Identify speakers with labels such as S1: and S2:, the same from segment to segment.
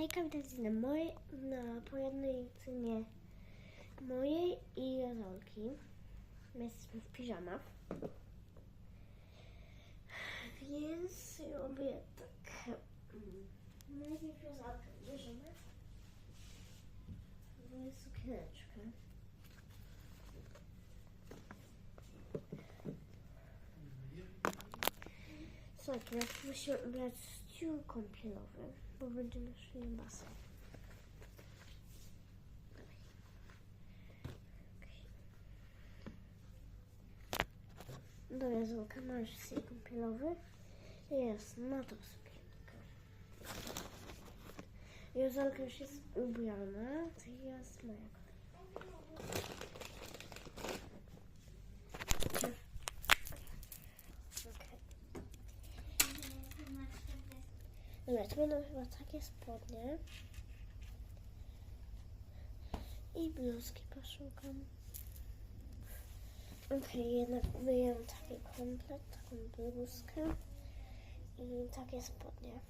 S1: Hejka, witajcie na mojej, na pojednej cenie mojej i Jozolki. My jesteśmy w piżamach. Więc robię tak. Najpierw Jozolkę bierzemy. Robię sukieneczkę. Słuchajcie, musimy ubrać sciół kąpielowy, bo będziemy szli basen. Dobra, Zolka, masz stół kąpielowy. Jest, na to sukienkę. Jozolka już jest ubrana, to jest moja kolej. Okej. Dobra, to będą chyba takie spodnie. I bluzki poszukam. Okej, jednak wyjąłem taki komplet, taką bluzkę i takie spodnie.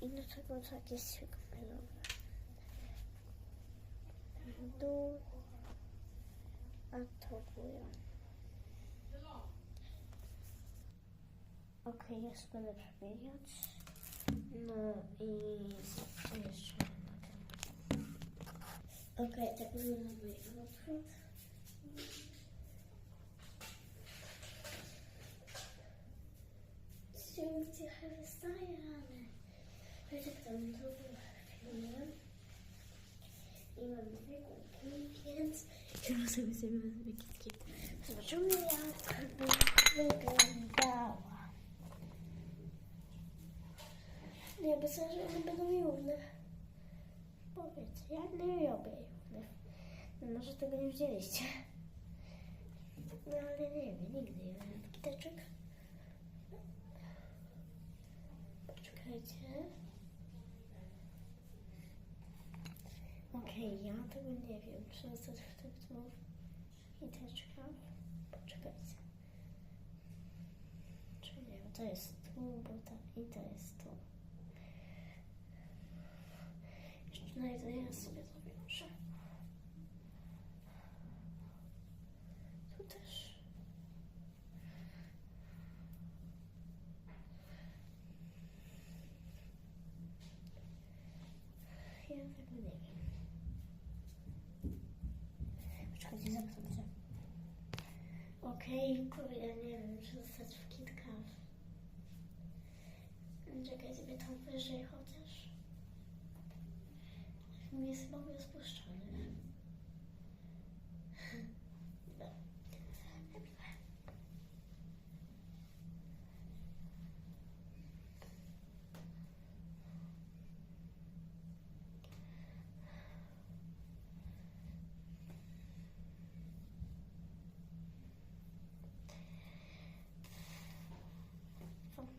S1: I do tego takie świekmelowe. Dół, a to góra. Okej, jest będę przebijać. No i co jeszcze mogę? Okej, tak wygląda mój outfit. Się trochę wystaje, ale ale tak tam to chwilę. I mam dwie kulki, więc chyba sobie sobie wezmę kitki. Zobaczymy jak by Sądzę, że one będą równe. Powiedz, ja nie robię równych. No może tego nie widzieliście. No ale nie wiem, nigdy nie miałem kiteczek. Poczekajcie. Okej, ja tego nie wiem. W tych dwóch kiteczkach. Poczekajcie. Czy nie, to jest tu, bo tak i to jest tu. Jeszcze znajdę, ja sobie zawiążę. Tu też. Ja tego nie wiem. Poczekajcie, zapytam Okej, kurde, nie wiem, czy zostać w kitkach. Czekaj, sobie tam wyżej chociaż. Jest chyba rozpuszczony.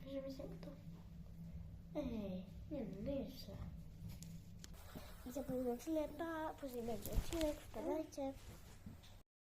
S1: Bierzemy się to? Ej, nie no, nie jeszcze. będzie pełno odcinek, pa, później będzie odcinek.